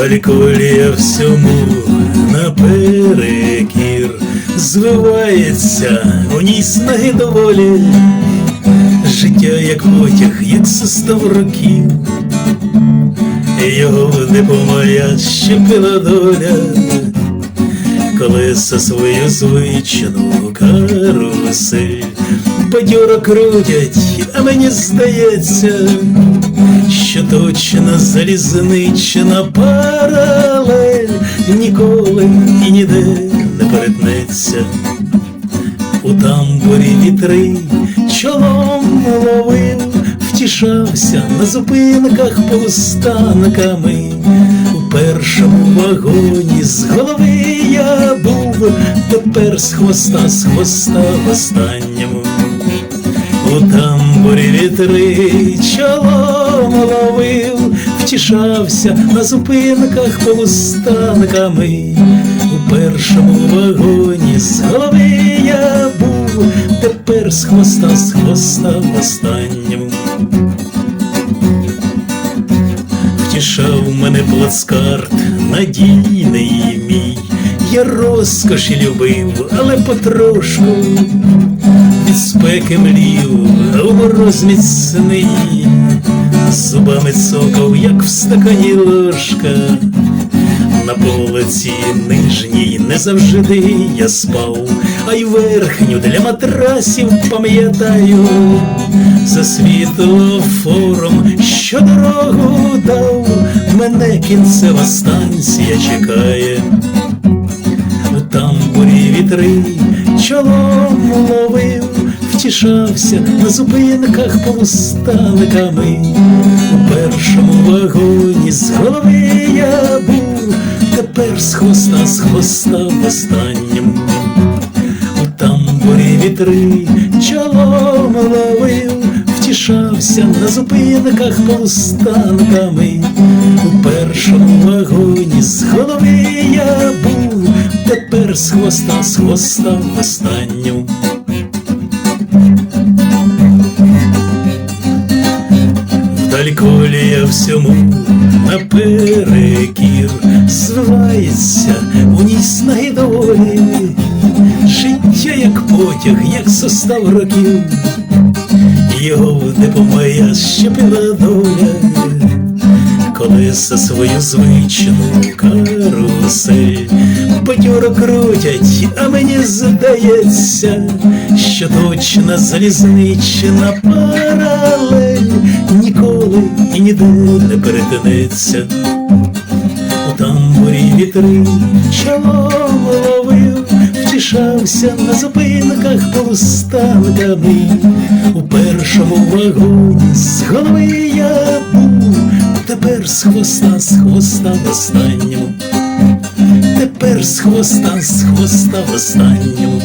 Колія всьому наперекір? Звивається у ній снаги доволі, життя як потяг, як состав років, його не помоя щепила доля, колеса свою звичну карусель. Бадьоро крутять, а мені здається, точно залізнична паралель ніколи і ніде не перетнеться. У тамбурі вітри чолом ловив, втішався на зупинках полустанками. У першому вагоні з голови я був, тепер з хвоста, з хвоста в останньому. У тамбурі вітри чолом ловив, втішався на зупинках полустанками. У першому вагоні з голови я був, тепер з хвоста, з хвоста в останньому. Втішав мене плацкарт, надійний мій, я розкоші любив, але потрошку від спеки млів, у мороз зубами цокав, як в стакані ложка. На полиці нижній не завжди я спав, а й верхню для матрасів пам'ятаю, за світлофором, що дорогу дав, мене кінцева станція чекає. У тамбурі вітри чолом ловив, втішався на зупинках полустанками. У першому вагоні з голови я був, тепер з хвоста, з хвоста в останньому. У тамбурі вітри чолом ловив, втішався на зупинках полустанками. У першому вагоні з голови я був, тепер з хвоста, з хвоста в останню. Вдаль колія всьому наперекір звивається у ній снаги життя як потяг, як состав років, його не помоя щепила доля. Колеса свою звичну карусель бадьоро крутять, а мені здається, що точно залізнична ніколи і ніде не перетинеться. У тамбурі вітри чолом ловив, втішався на зупинках полустанками. У першому вагоні з голови я був, тепер з хвоста, з хвоста в останньому. Тепер з хвоста, з хвоста в останньому.